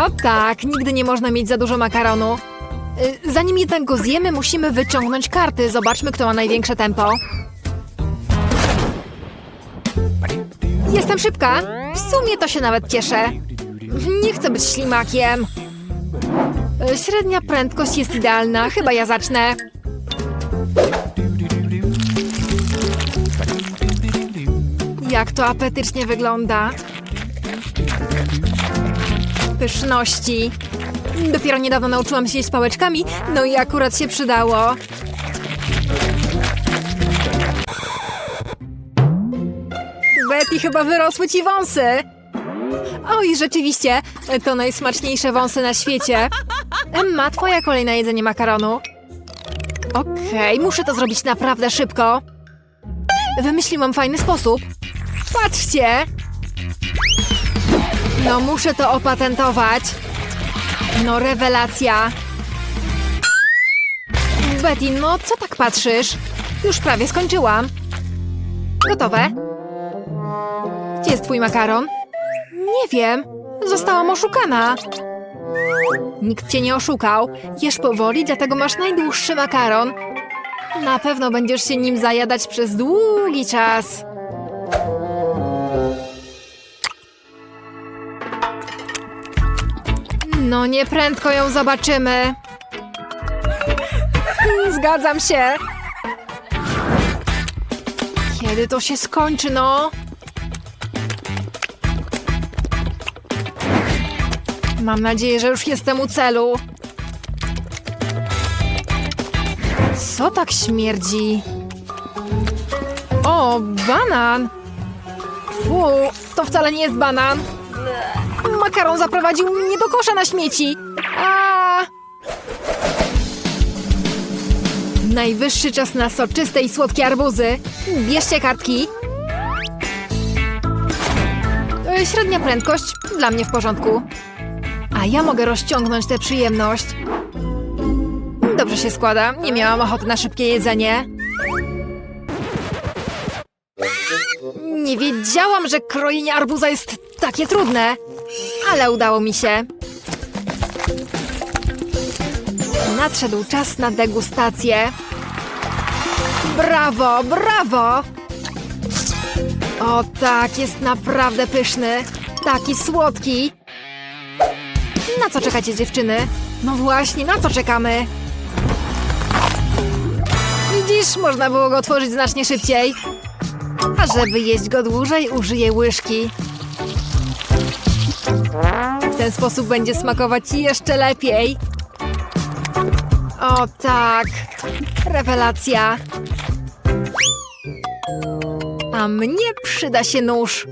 O tak, nigdy nie można mieć za dużo makaronu. Y, Zanim jednak go zjemy, musimy wyciągnąć karty. Zobaczmy, kto ma największe tempo. Jestem szybka. W sumie to się nawet cieszę. Nie chcę być ślimakiem. Y, Średnia prędkość jest idealna. Chyba ja zacznę. Jak to apetycznie wygląda. Pyszności. Dopiero niedawno nauczyłam się jeść pałeczkami, no i akurat się przydało. Betty, chyba wyrosły ci wąsy. Oj, rzeczywiście, to najsmaczniejsze wąsy na świecie. Emma, twoja kolejna jedzenie makaronu. Okej, muszę to zrobić naprawdę szybko. Wymyśliłam fajny sposób. Patrzcie! No muszę to opatentować. No rewelacja. Betty, no co tak patrzysz? Już prawie skończyłam. Gotowe? Gdzie jest twój makaron? Nie wiem. Zostałam oszukana. Nikt cię nie oszukał. Jesz powoli, dlatego masz najdłuższy makaron. Na pewno będziesz się nim zajadać przez długi czas. No nie prędko ją zobaczymy. Zgadzam się. Kiedy to się skończy, no? Mam nadzieję, że już jestem u celu. Co tak śmierdzi? O, banan! Fu, to wcale nie jest banan. Makaron zaprowadził mnie do kosza na śmieci. A! Najwyższy czas na soczyste i słodkie arbuzy. Bierzcie kartki. E, Średnia prędkość dla mnie w porządku. A ja mogę rozciągnąć tę przyjemność. Dobrze się składa. Nie miałam ochoty na szybkie jedzenie. Nie wiedziałam, że krojenie arbuza jest takie trudne. Ale udało mi się. Nadszedł czas na degustację. Brawo, brawo! O tak, jest naprawdę pyszny. Taki słodki. Na co czekacie, dziewczyny? No właśnie, na co czekamy? Widzisz, można było go otworzyć znacznie szybciej. A żeby jeść go dłużej, użyję łyżki. W ten sposób będzie smakować jeszcze lepiej. O tak, rewelacja. A mnie przyda się nóż.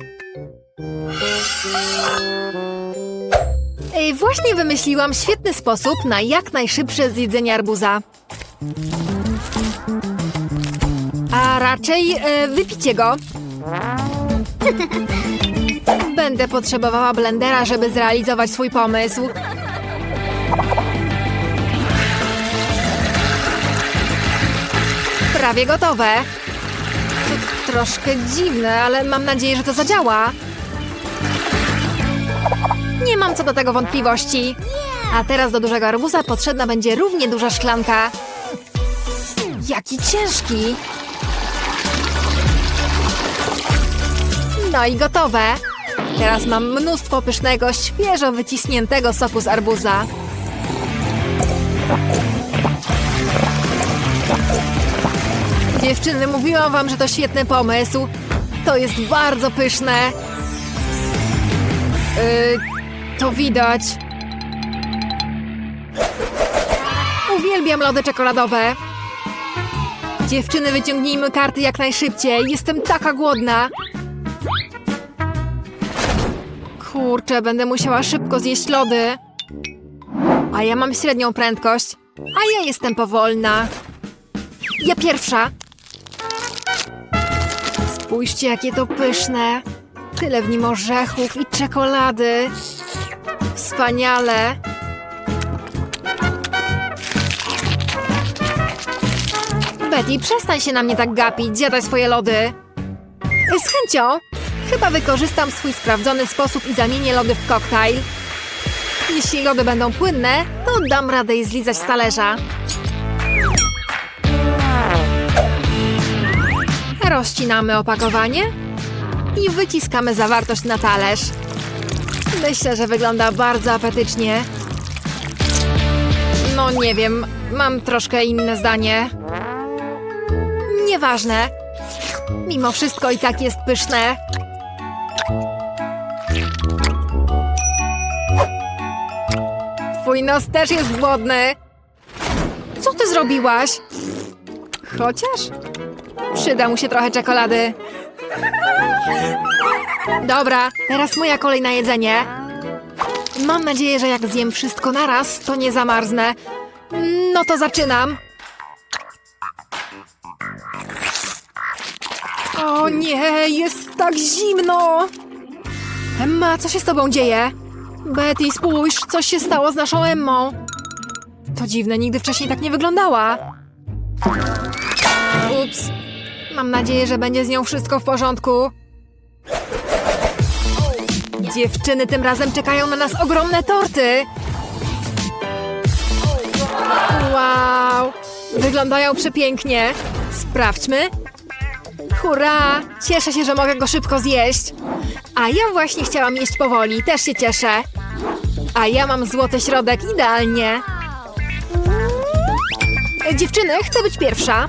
Właśnie wymyśliłam świetny sposób na jak najszybsze zjedzenie arbuza. A raczej e, wypicie go. Będę potrzebowała blendera, żeby zrealizować swój pomysł. Prawie gotowe. To troszkę dziwne, ale mam nadzieję, że to zadziała. Nie mam co do tego wątpliwości. A teraz do dużego arbuza potrzebna będzie równie duża szklanka. Jaki ciężki! No i gotowe. Teraz mam mnóstwo pysznego, świeżo wyciśniętego soku z arbuza. Dziewczyny, mówiłam wam, że to świetny pomysł. To jest bardzo pyszne. Yy, to widać. Uwielbiam lody czekoladowe. Dziewczyny, wyciągnijmy karty jak najszybciej. Jestem taka głodna. Kurczę, będę musiała szybko zjeść lody. A ja mam średnią prędkość. A ja jestem powolna. Ja pierwsza. Spójrzcie, jakie to pyszne. Tyle w nim orzechów i czekolady. Wspaniale. Betty, przestań się na mnie tak gapić. Zjadaj swoje lody. Z chęcią. Chyba wykorzystam swój sprawdzony sposób i zamienię lody w koktajl. Jeśli lody będą płynne, to dam radę je zlizać z talerza. Rozcinamy opakowanie i wyciskamy zawartość na talerz. Myślę, że wygląda bardzo apetycznie. No nie wiem, mam troszkę inne zdanie. Nieważne. Mimo wszystko i tak jest pyszne. Twój nos też jest głodny. Co ty zrobiłaś? Chociaż przyda mu się trochę czekolady. Dobra, teraz moja kolej na jedzenie. Mam nadzieję, że jak zjem wszystko naraz, to nie zamarznę. No to zaczynam. O nie, jest tak zimno! Emma, co się z tobą dzieje? Betty, spójrz, coś się stało z naszą Emmą. To dziwne, nigdy wcześniej tak nie wyglądała. Ups. Mam nadzieję, że będzie z nią wszystko w porządku. Dziewczyny tym razem czekają na nas ogromne torty. Wow! Wyglądają przepięknie. Sprawdźmy. Hurra! Cieszę się, że mogę go szybko zjeść. A ja właśnie chciałam jeść powoli, też się cieszę. A ja mam złoty środek idealnie. Dziewczyny, chcę być pierwsza.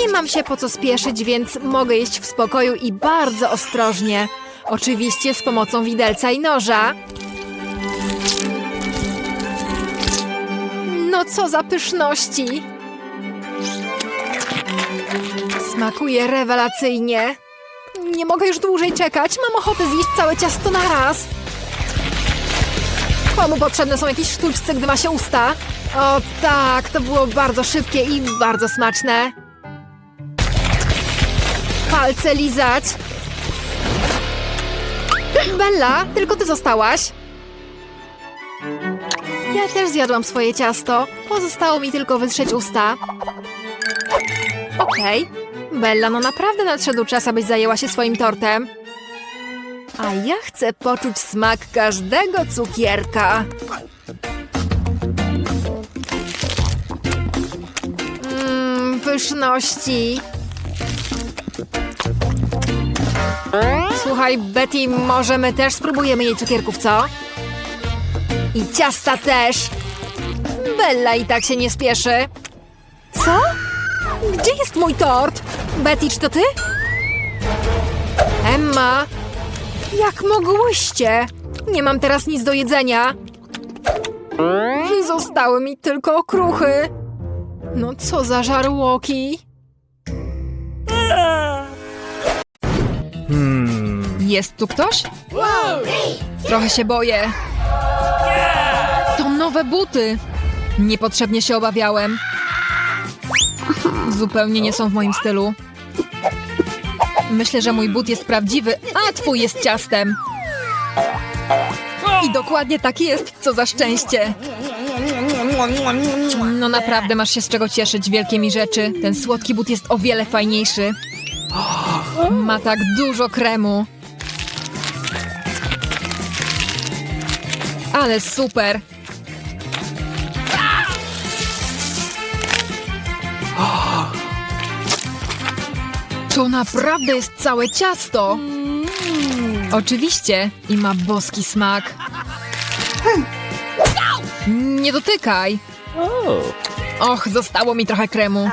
Nie mam się po co spieszyć, więc mogę jeść w spokoju i bardzo ostrożnie. Oczywiście z pomocą widelca i noża. No co za pyszności! Smakuje rewelacyjnie. Nie mogę już dłużej czekać. Mam ochotę zjeść całe ciasto na raz. Komu potrzebne są jakieś sztuczce, gdy ma się usta? O tak, to było bardzo szybkie i bardzo smaczne. Palce lizać. Bella, tylko ty zostałaś. Ja też zjadłam swoje ciasto. Pozostało mi tylko wytrzeć usta. Okej. Bella, no naprawdę nadszedł czas, abyś zajęła się swoim tortem. A ja chcę poczuć smak każdego cukierka. Mmm, pyszności. Słuchaj, Betty, może my też spróbujemy jej cukierków, co? I ciasta też. Bella i tak się nie spieszy. Co? Gdzie jest mój tort? Betty, czy to ty? Emma! Jak mogłyście? Nie mam teraz nic do jedzenia. Zostały mi tylko okruchy. No co za żarłoki. Jest tu ktoś? Trochę się boję. To nowe buty. Niepotrzebnie się obawiałem. Zupełnie nie są w moim stylu. Myślę, że mój but jest prawdziwy, a twój jest ciastem. I dokładnie tak jest, co za szczęście. No naprawdę masz się z czego cieszyć, wielkie mi rzeczy. Ten słodki but jest o wiele fajniejszy. Ma tak dużo kremu. Ale super. To naprawdę jest całe ciasto. Oczywiście i ma boski smak. Nie dotykaj. Och, zostało mi trochę kremu.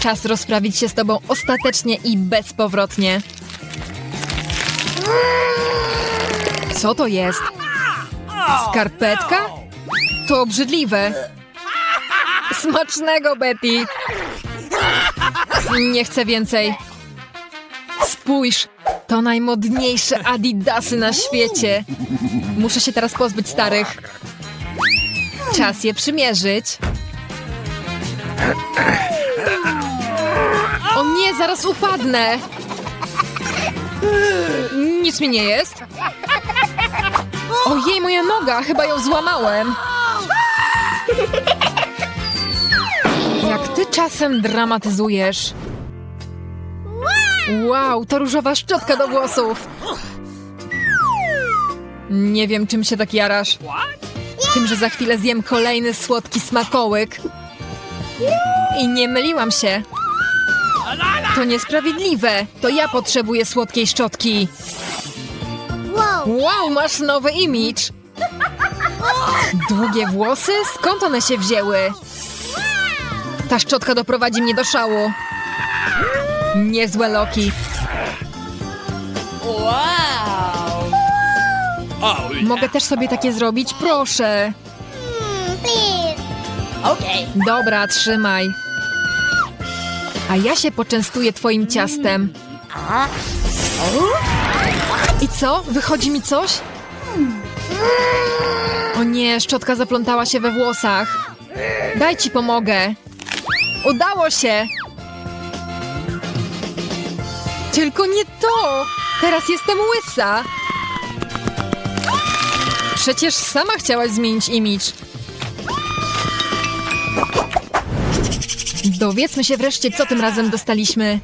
Czas rozprawić się z tobą ostatecznie i bezpowrotnie. Co to jest? Skarpetka? To obrzydliwe. Smacznego, Betty. Nie chcę więcej. Spójrz, to najmodniejsze adidasy na świecie. Muszę się teraz pozbyć starych. Czas je przymierzyć. O nie, zaraz upadnę. Nic mi nie jest. Ojej, moja noga, chyba ją złamałem. Jak ty czasem dramatyzujesz. Wow, to różowa szczotka do włosów. Nie wiem, czym się tak jarasz. Tym, że za chwilę zjem kolejny słodki smakołyk. I nie myliłam się. To niesprawiedliwe. To ja potrzebuję słodkiej szczotki. Wow, masz nowy imidż. Długie włosy? Skąd one się wzięły? Ta szczotka doprowadzi mnie do szału. Niezłe Loki. Mogę też sobie takie zrobić? Proszę. Dobra, trzymaj. A ja się poczęstuję twoim ciastem. I co? Wychodzi mi coś? O nie, szczotka zaplątała się we włosach. Daj ci pomogę. Udało się! Tylko nie to! Teraz jestem łysa! Przecież sama chciałaś zmienić imidż. Dowiedzmy się wreszcie, co tym razem dostaliśmy.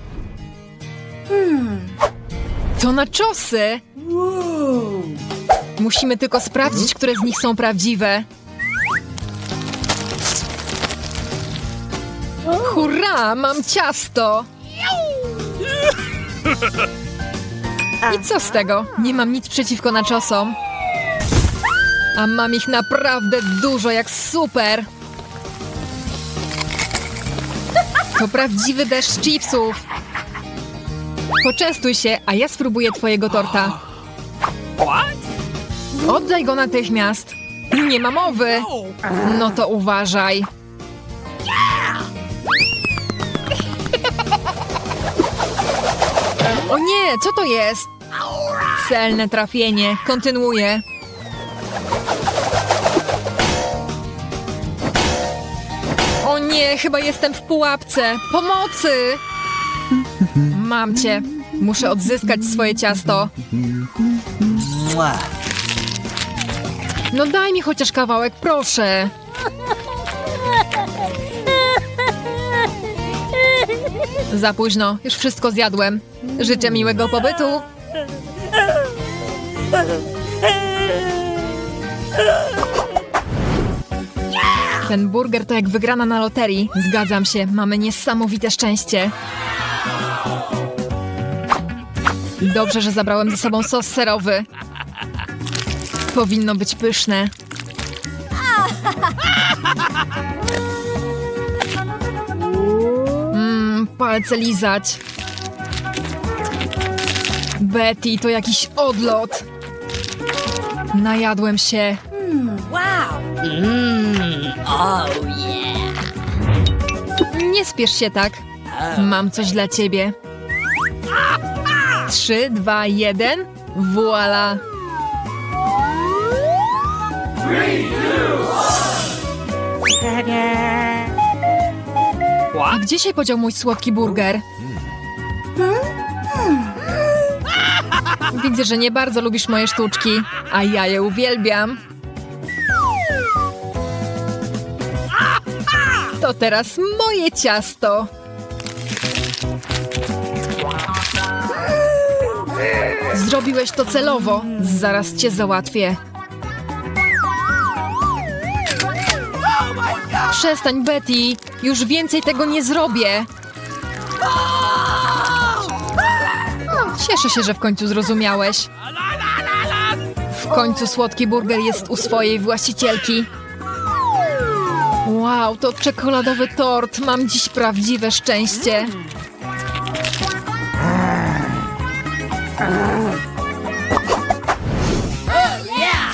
To na czosy! Musimy tylko sprawdzić, które z nich są prawdziwe. Hurra, mam ciasto! I co z tego? Nie mam nic przeciwko naczosom. A mam ich naprawdę dużo, jak super! To prawdziwy deszcz chipsów. Poczęstuj się, a ja spróbuję twojego torta. Oddaj go natychmiast. Nie ma mowy. No to uważaj. O nie, co to jest? Celne trafienie. Kontynuuję. O nie, chyba jestem w pułapce. Pomocy! Mam cię. Muszę odzyskać swoje ciasto. No daj mi chociaż kawałek, proszę. Za późno, już wszystko zjadłem. Życzę miłego pobytu. Ten burger to jak wygrana na loterii. Zgadzam się, mamy niesamowite szczęście. Dobrze, że zabrałem ze sobą sos serowy. Powinno być pyszne. Palce lizać. Betty, to jakiś odlot. Najadłem się. Nie spiesz się tak. Mam coś dla ciebie. Trzy, dwa, jeden. Voila. A gdzie się podział mój słodki burger? Widzę, że nie bardzo lubisz moje sztuczki, a ja je uwielbiam. To teraz moje ciasto. Zrobiłeś to celowo. Zaraz cię załatwię. Przestań, Betty. Już więcej tego nie zrobię. Cieszę się, że w końcu zrozumiałeś. W końcu słodki burger jest u swojej właścicielki. Wow, to czekoladowy tort. Mam dziś prawdziwe szczęście.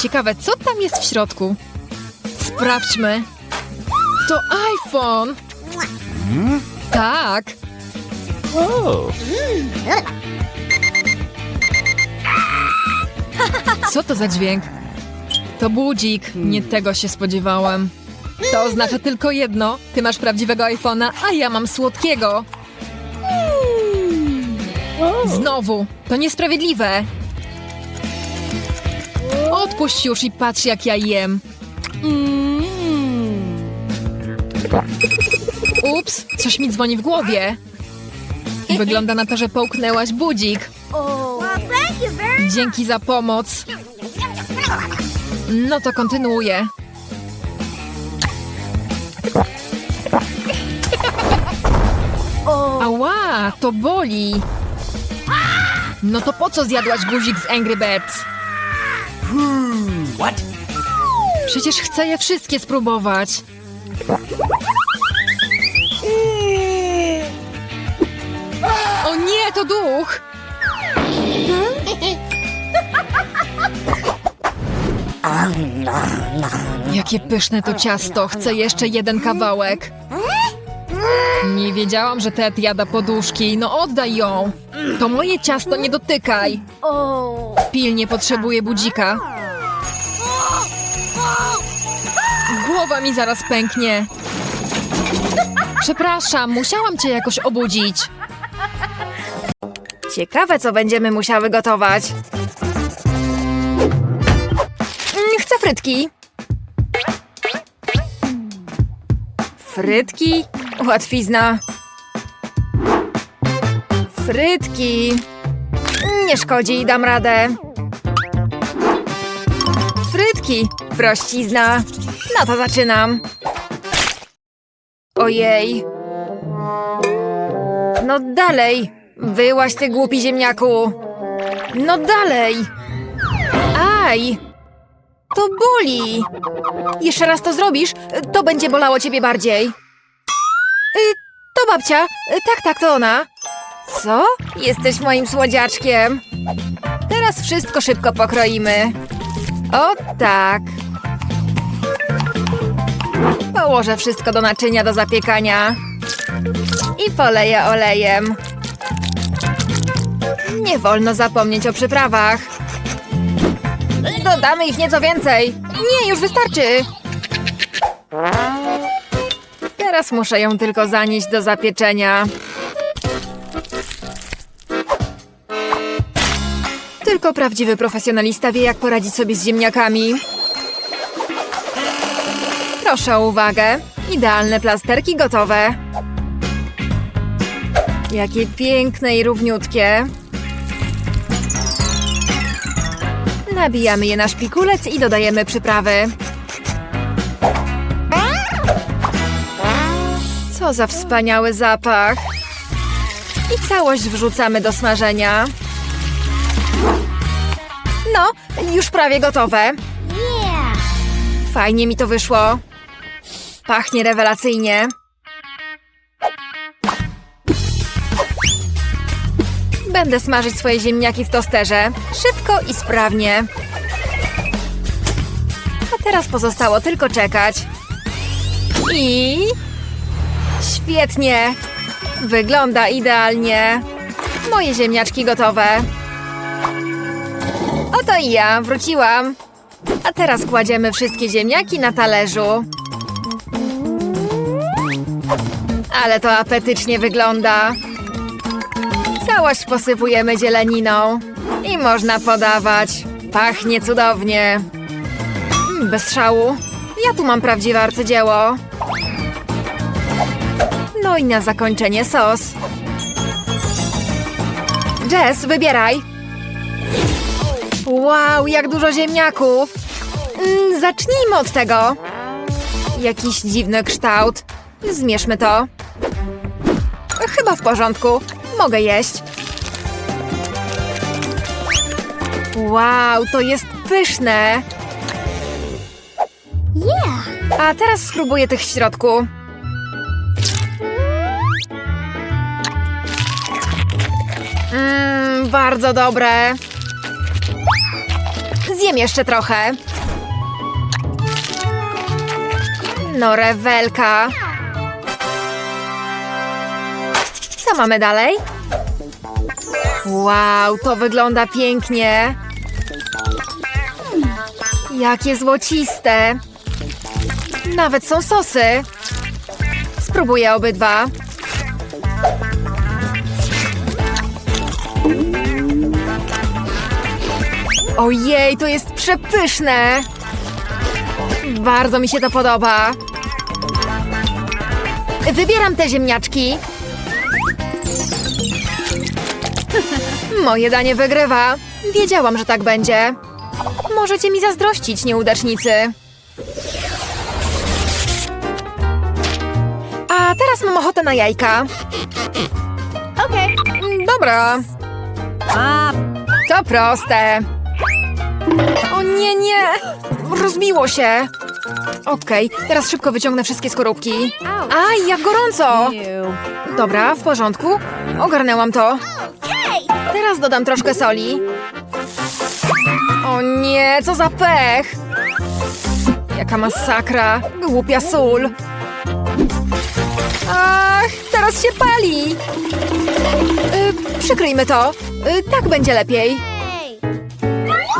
Ciekawe, co tam jest w środku? Sprawdźmy. To iPhone. Tak. Co to za dźwięk? To budzik. Nie tego się spodziewałam. To oznacza tylko jedno. Ty masz prawdziwego iPhone'a, a ja mam słodkiego. Znowu. To niesprawiedliwe. Odpuść już i patrz, jak ja jem. Ups, coś mi dzwoni w głowie. Wygląda na to, że połknęłaś budzik. Dzięki za pomoc. No to kontynuuję. Ała, to boli. No to po co zjadłaś guzik z Angry Birds? What? Przecież chcę je wszystkie spróbować. O nie, to duch! Jakie pyszne to ciasto. Chcę jeszcze jeden kawałek. Nie wiedziałam, że Ted jada poduszki. No oddaj ją. To moje ciasto, nie dotykaj. Pilnie potrzebuję budzika. Głowa mi zaraz pęknie. Przepraszam, musiałam cię jakoś obudzić. Ciekawe, co będziemy musiały gotować. Mm, Chcę frytki. Frytki? Łatwizna. Frytki. Nie szkodzi, dam radę. Frytki. Prościzna. No to zaczynam. Ojej. No dalej. Wyłaś ty głupi ziemniaku. No dalej. Aj. To boli. Jeszcze raz to zrobisz, to będzie bolało ciebie bardziej. Y, to babcia. Y, tak, tak, to ona. Co? Jesteś moim słodziaczkiem. Teraz wszystko szybko pokroimy. O tak. Położę wszystko do naczynia do zapiekania. I poleję olejem. Nie wolno zapomnieć o przyprawach. Dodamy ich nieco więcej. Nie, już wystarczy. Teraz muszę ją tylko zanieść do zapieczenia. Tylko prawdziwy profesjonalista wie, jak poradzić sobie z ziemniakami. Proszę o uwagę. Idealne plasterki gotowe. Jakie piękne i równiutkie. Nabijamy je na szpikulec i dodajemy przyprawy. Co za wspaniały zapach. I całość wrzucamy do smażenia. No, już prawie gotowe. Fajnie mi to wyszło. Pachnie rewelacyjnie. Będę smażyć swoje ziemniaki w tosterze. Szybko i sprawnie. A teraz pozostało tylko czekać. I... Świetnie! Wygląda idealnie. Moje ziemniaczki gotowe. Oto i ja, wróciłam. A teraz kładziemy wszystkie ziemniaki na talerzu. Ale to apetycznie wygląda. Całość posypujemy zieleniną. I można podawać. Pachnie cudownie. Mm, Bez szału. Ja tu mam prawdziwe arcydzieło. No i na zakończenie sos. Jess, wybieraj. Wow, jak dużo ziemniaków. Mm, zacznijmy od tego. Jakiś dziwny kształt. Zmierzmy to. Chyba w porządku. Mogę jeść. Wow, to jest pyszne. A teraz spróbuję tych w środku. Mmm, bardzo dobre. Zjem jeszcze trochę. No, rewelka. Co mamy dalej? Wow, to wygląda pięknie. Jakie złociste. Nawet są sosy. Spróbuję obydwa. Ojej, to jest przepyszne! Bardzo mi się to podoba. Wybieram te ziemniaczki. Moje danie wygrywa. Wiedziałam, że tak będzie. Możecie mi zazdrościć, nieudacznicy. A teraz mam ochotę na jajka. Okay. Mm, Dobra, Ah, to proste. O nie, nie! Rozbiło się. Okej, teraz szybko wyciągnę wszystkie skorupki. Aj, jak gorąco! Dobra, w porządku. Ogarnęłam to. Teraz dodam troszkę soli. O nie, co za pech! Jaka masakra! Głupia sól! Ach, teraz się pali! Y, przykryjmy to. Y, tak będzie lepiej.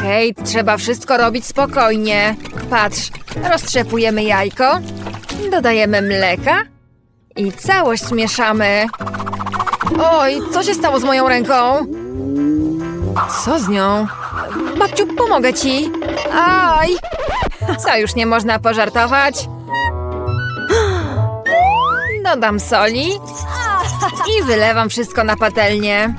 Hej, trzeba wszystko robić spokojnie. Patrz, roztrzepujemy jajko, dodajemy mleka i całość mieszamy. Oj, co się stało z moją ręką? Co z nią? Babciu, pomogę ci. Aj! Co, już nie można pożartować? Dodam soli i wylewam wszystko na patelnię.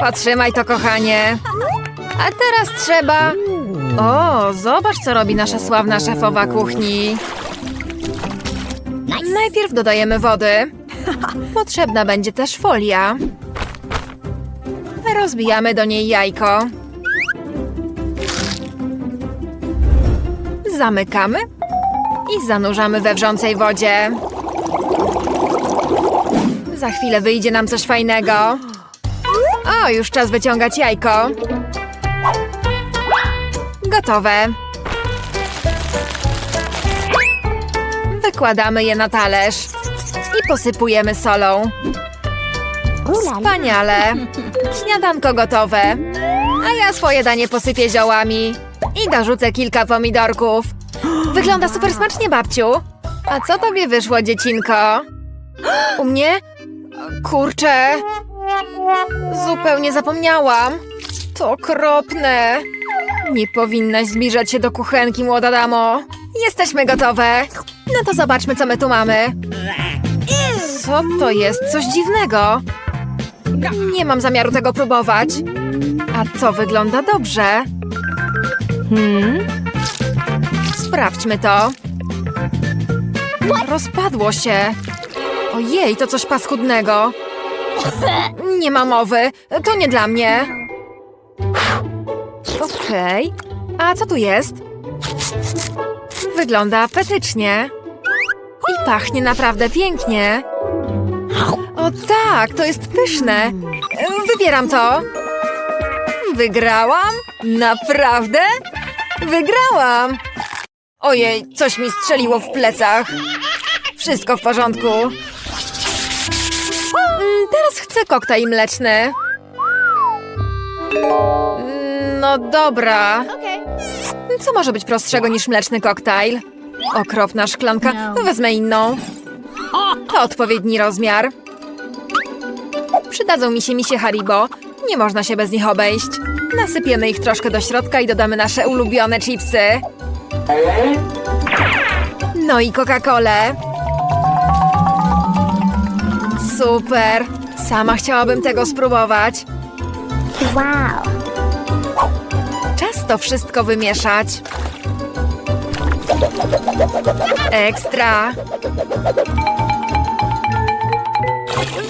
Potrzymaj to, kochanie. A teraz trzeba... O, zobacz, co robi nasza sławna szefowa kuchni. Najpierw dodajemy wody. Potrzebna będzie też folia. Rozbijamy do niej jajko. Zamykamy i zanurzamy we wrzącej wodzie. Za chwilę wyjdzie nam coś fajnego. O, już czas wyciągać jajko. Gotowe. Wykładamy je na talerz posypujemy solą. Wspaniale. Śniadanko gotowe. A ja swoje danie posypię ziołami i dorzucę kilka pomidorków. Wygląda super smacznie, babciu. A co tobie wyszło, dziecinko? U mnie? Kurczę. Zupełnie zapomniałam. To okropne. Nie powinnaś zbliżać się do kuchenki, młoda damo. Jesteśmy gotowe. No to zobaczmy, co my tu mamy. Co to jest? Coś dziwnego. Nie mam zamiaru tego próbować. A to wygląda dobrze. Hmm? Sprawdźmy to. Rozpadło się. Ojej, to coś paskudnego. Nie ma mowy. To nie dla mnie. Okej. A co tu jest? Wygląda apetycznie. Pachnie naprawdę pięknie. O tak, to jest pyszne. Wybieram to. Wygrałam? Naprawdę? Wygrałam! Ojej, coś mi strzeliło w plecach. Wszystko w porządku. Mm, Teraz chcę koktajl mleczny. Mm, No dobra. Co może być prostszego niż mleczny koktajl? Okropna szklanka. Wezmę inną. To odpowiedni rozmiar. Przydadzą mi się misie Haribo. Nie można się bez nich obejść. Nasypiemy ich troszkę do środka i dodamy nasze ulubione chipsy. No i Coca-Colę. Super. Sama chciałabym tego spróbować. Wow. Czas to wszystko wymieszać. Ekstra.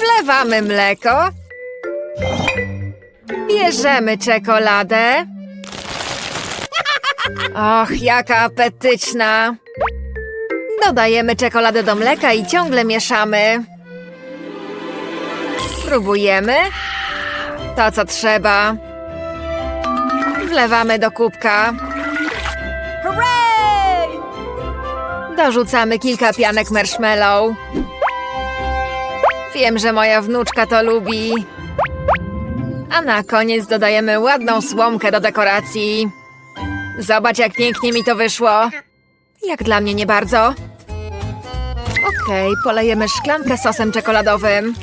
Wlewamy mleko. Bierzemy czekoladę. Och, jaka apetyczna. Dodajemy czekoladę do mleka i ciągle mieszamy. Spróbujemy. To, co trzeba. Wlewamy do kubka. Dorzucamy kilka pianek marshmallow. Wiem, że moja wnuczka to lubi. A na koniec dodajemy ładną słomkę do dekoracji. Zobacz, jak pięknie mi to wyszło. Jak dla mnie nie bardzo. Okej, polejemy szklankę sosem czekoladowym.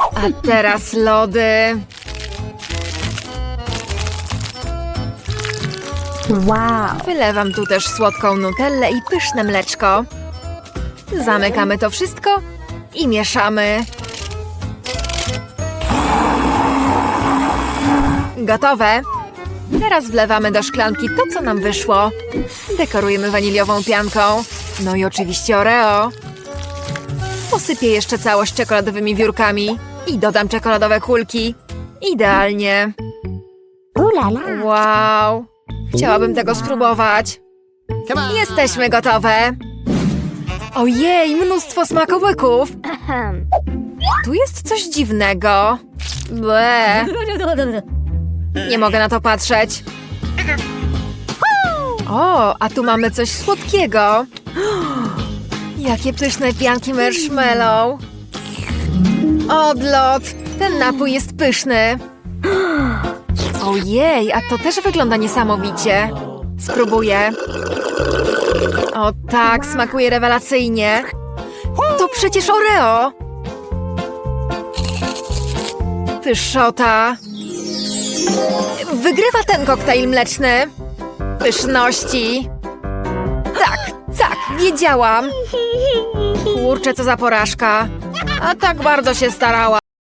A teraz lody. Wow! Wylewam tu też słodką nutellę i pyszne mleczko. Zamykamy to wszystko i mieszamy. Gotowe! Teraz wlewamy do szklanki to, co nam wyszło. Dekorujemy waniliową pianką. No i oczywiście oreo. Posypię jeszcze całość czekoladowymi wiórkami i dodam czekoladowe kulki. Idealnie. Wow! Chciałabym tego spróbować. Jesteśmy gotowe. Ojej, mnóstwo smakołyków. Tu jest coś dziwnego. Ble. Nie mogę na to patrzeć. O, a tu mamy coś słodkiego. Jakie pyszne pianki marshmallow. Odlot. Ten napój jest pyszny. Ojej, a to też wygląda niesamowicie. Spróbuję. O tak, smakuje rewelacyjnie. To przecież Oreo. Pyszota. Wygrywa ten koktajl mleczny. Pyszności. Tak, tak, wiedziałam. Kurczę, co za porażka. A tak bardzo się starałam.